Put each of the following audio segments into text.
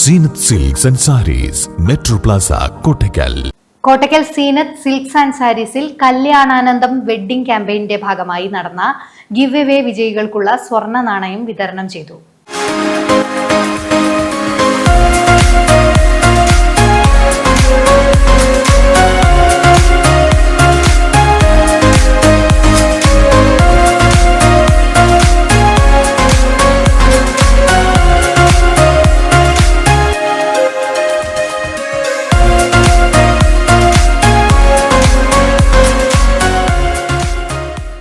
Zeenath silks and sarees metro plaza Kottakkal. Kottakkal Zeenath silks and സാരീസിൽ കല്യാണാനന്ദം wedding ക്യാമ്പയിന്റെ ഭാഗമായി നടന്ന ഗിവ് എവേ വിജയികൾക്കുള്ള സ്വർണ നാണയം വിതരണം ചെയ്തു.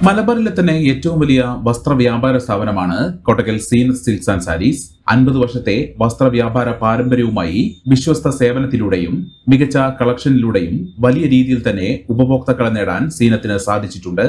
മലബാറിലെ തന്നെ ഏറ്റവും വലിയ വസ്ത്ര വ്യാപാര സ്ഥാപനമാണ് Kottakkal Zeenath Silks and Sarees. അൻപത് വർഷത്തെ വസ്ത്ര വ്യാപാര പാരമ്പര്യവുമായി വിശ്വസ്ത സേവനത്തിലൂടെയും മികച്ച കളക്ഷനിലൂടെയും വലിയ രീതിയിൽ തന്നെ ഉപഭോക്താക്കളെ നേടാൻ സീനത്തിന് സാധിച്ചിട്ടുണ്ട്.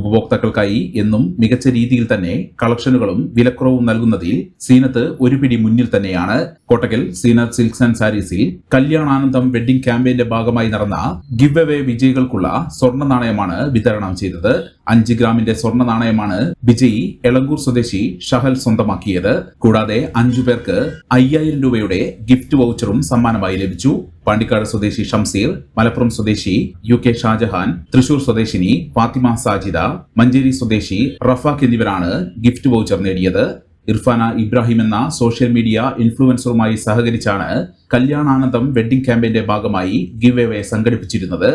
ഉപഭോക്താക്കൾക്കായി എന്നും മികച്ച രീതിയിൽ തന്നെ കളക്ഷനുകളും വിലക്കുറവും നൽകുന്നതിൽ സീനത്ത് ഒരു പിടി മുന്നിൽ തന്നെയാണ്. കോട്ടക്കൽ സീനത്ത് സിൽക്സ് ആൻഡ് സാരീസിൽ കല്യാണാനന്ദം വെഡ്ഡിംഗ് ക്യാമ്പയിന്റെ ഭാഗമായി നടന്ന ഗിവ് എവേ വിജയികൾക്കുള്ള സ്വർണ നാണയമാണ് വിതരണം ചെയ്തത്. അഞ്ച് ഗ്രാമിന്റെ സ്വർണ നാണയമാണ് വിജയി എളങ്കൂർ സ്വദേശി ഷഹൽ സ്വന്തമാക്കിയത്. കൂടാതെ അഞ്ചു പേർക്ക് അയ്യായിരം രൂപയുടെ ഗിഫ്റ്റ് വൗച്ചറും സമ്മാനമായി ലഭിച്ചു. പാണ്ടിക്കാട് സ്വദേശി ഷംസീർ മലപ്പുറം സ്വദേശി യു കെ ഷാജഹാൻ തൃശൂർ സ്വദേശിനി ഫാത്തിമ സാജിദ മഞ്ചേരി സ്വദേശി റഫാഖ് എന്നിവരാണ് ഗിഫ്റ്റ് വൗച്ചർ നേടിയത്. ഇർഫാന ഇബ്രാഹിം എന്ന സോഷ്യൽ മീഡിയ ഇൻഫ്ലുവൻസറുമായി സഹകരിച്ചാണ് കല്യാണാനന്ദം വെഡ്ഡിംഗ് ക്യാമ്പയിന്റെ ഭാഗമായി ഗിവ് എവേ സംഘടിപ്പിച്ചിരുന്നത്.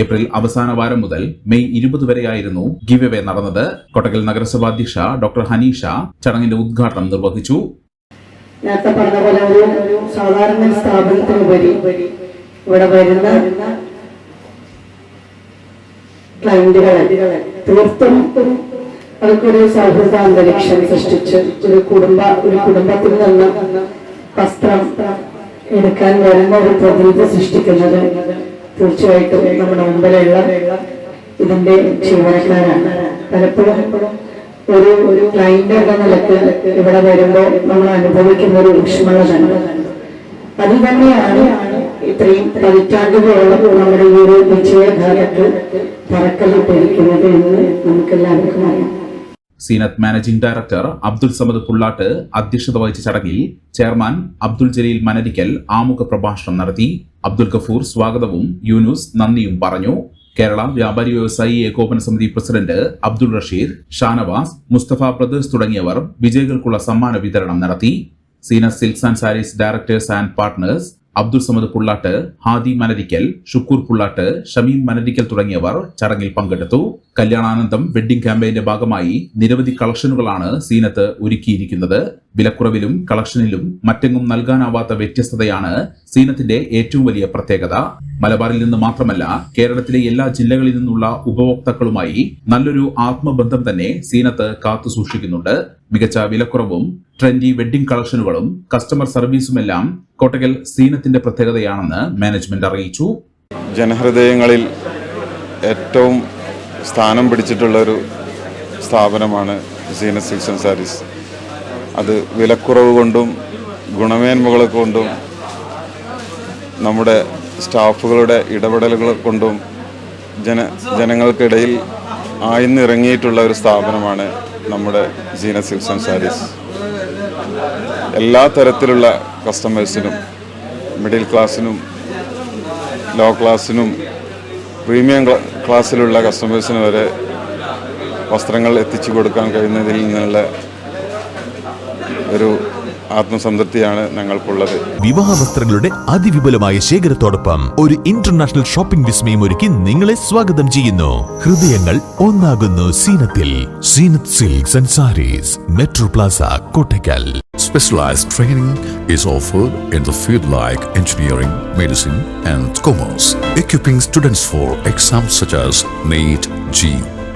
ഏപ്രിൽ അവസാന വാരം മുതൽ മെയ് ഇരുപത് വരെയായിരുന്നു ഗിവ് എവേ നടന്നത്. കൊട്ടക്കൽ നഗരസഭാ അധ്യക്ഷ ഡോക്ടർ ഹനീഷ ചടങ്ങിന്റെ ഉദ്ഘാടനം നിർവഹിച്ചു. നേരത്തെ പറഞ്ഞ പോലെ ഒരു സാധാരണ സ്ഥാപനത്തിനുപരി ഇവിടെ വരുന്ന ക്ലയന്റുകളെ തീർത്തും അവർക്കൊരു സൗഹൃദ അന്തരീക്ഷം സൃഷ്ടിച്ച് ഒരു കുടുംബ ഒരു കുടുംബത്തിൽ നിന്ന് വസ്ത്രം എടുക്കാൻ വരുന്ന ഒരു പ്രതിനിധി സൃഷ്ടിക്കുന്നത് തീർച്ചയായിട്ടും നമ്മുടെ മുമ്പിലുള്ള ഇതിന്റെ ജീവനക്കാരാണ്. പലപ്പോഴും ഒരു ഒരു ക്ലൈന്റ് എന്ന നിലയ്ക്ക് ഇവിടെ വരുമ്പോൾ നമ്മൾ അനുഭവിക്കുന്ന ഒരു ഊഷ്മളതണ്ട് അത് തന്നെയാണ് ഇത്രയും പതിറ്റാണ്ടുകളോളം നമ്മുടെ ഈ ഒരു വിജയകാലത്ത് പറക്കലിട്ടിരിക്കുന്നത് എന്ന് നമുക്കെല്ലാവർക്കും അറിയാം. സീനത്ത് മാനേജിംഗ് ഡയറക്ടർ അബ്ദുൽ സമദ് പുള്ളാട്ട് അധ്യക്ഷത വഹിച്ച ചടങ്ങിൽ ചെയർമാൻ അബ്ദുൽ ജലീൽ മനരിക്കൽ ആമുഖ പ്രഭാഷണം നടത്തി. അബ്ദുൽ ഗഫൂർ സ്വാഗതവും യൂനുസ് നന്ദിയും പറഞ്ഞു. കേരള വ്യാപാരി വ്യവസായി ഏകോപന സമിതി പ്രസിഡന്റ് അബ്ദുൾ റഷീദ് ഷാനവാസ് മുസ്തഫ ബ്രദേഴ്സ് തുടങ്ങിയവർ വിജയികൾക്കുള്ള സമ്മാന വിതരണം നടത്തി. Zeenath Silks and Sarees directors and partners Abdul Samad Pullat Hadi Manarikkal Shukkoor Pullat Shameem Manarikkal തുടങ്ങിയവർ ചടങ്ങിൽ പങ്കെടുത്തു. കല്യാണാനന്ദം വെഡ്ഡിംഗ് ക്യാമ്പയിന്റെ ഭാഗമായി നിരവധി കളക്ഷനുകളാണ് സീനത്ത് ഒരുക്കിയിരിക്കുന്നത്. വിലക്കുറവിലും കളക്ഷനിലും മറ്റെങ്ങും നൽകാനാവാത്ത വ്യത്യസ്തതയാണ് സീനത്തിന്റെ ഏറ്റവും വലിയ പ്രത്യേകത. മലബാറിൽ നിന്ന് മാത്രമല്ല കേരളത്തിലെ എല്ലാ ജില്ലകളിൽ നിന്നുള്ള ഉപഭോക്താക്കളുമായി നല്ലൊരു ആത്മബന്ധം തന്നെ സീനത്ത് കാത്തു സൂക്ഷിക്കുന്നുണ്ട്. മികച്ച വിലക്കുറവും ട്രെൻഡി വെഡ്ഡിംഗ് കളക്ഷനുകളും കസ്റ്റമർ സർവീസുമെല്ലാം കോട്ടകൽ സീനത്തിന്റെ പ്രത്യേകതയാണെന്ന് മാനേജ്മെന്റ് അറിയിച്ചു. ജനഹൃദയങ്ങളിൽ ഏറ്റവും സ്ഥാനം പിടിച്ചിട്ടുള്ള ഒരു സ്ഥാപനമാണ് സീന സിൽക്സ് ആൻഡ് സാരീസ്. അത് വിലക്കുറവ് കൊണ്ടും ഗുണമേന്മകൾ കൊണ്ടും നമ്മുടെ സ്റ്റാഫുകളുടെ ഇടപെടലുകൾ കൊണ്ടും ജന ജനങ്ങൾക്കിടയിൽ ആയിന്നിറങ്ങിയിട്ടുള്ള ഒരു സ്ഥാപനമാണ് നമ്മുടെ ജീന സിൽസ് ആൻഡ് സാരീസ്. എല്ലാ തരത്തിലുള്ള കസ്റ്റമേഴ്സിനും മിഡിൽ ക്ലാസ്സിനും ലോ ക്ലാസ്സിനും പ്രീമിയം ക്ലാസ്സിലുള്ള കസ്റ്റമേഴ്സിന് വരെ വസ്ത്രങ്ങൾ എത്തിച്ചു കൊടുക്കാൻ കഴിയുന്നതിൽ നിന്നുള്ള ഒരു ആത്മസംതൃപ്തിയാണ് ഞങ്ങൾക്കുള്ളത്. വിവാഹ വസ്ത്രങ്ങളുടെ അതിവിപുലമായ ശേഖരത്തോടൊപ്പം ഒരു ഇന്റർനാഷണൽ ഷോപ്പിംഗ് വിസ്മയം ഒരുക്കി നിങ്ങളെ സ്വാഗതം ചെയ്യുന്നു. ഹൃദയങ്ങൾ ഒന്നാകുന്നു സീനത്തിൽ. Zeenath Silks and Sarees Metro Plaza Kottakkal. Specialized training is offered in the field like engineering, medicine, and commerce, equipping students for exams such as NEET, G,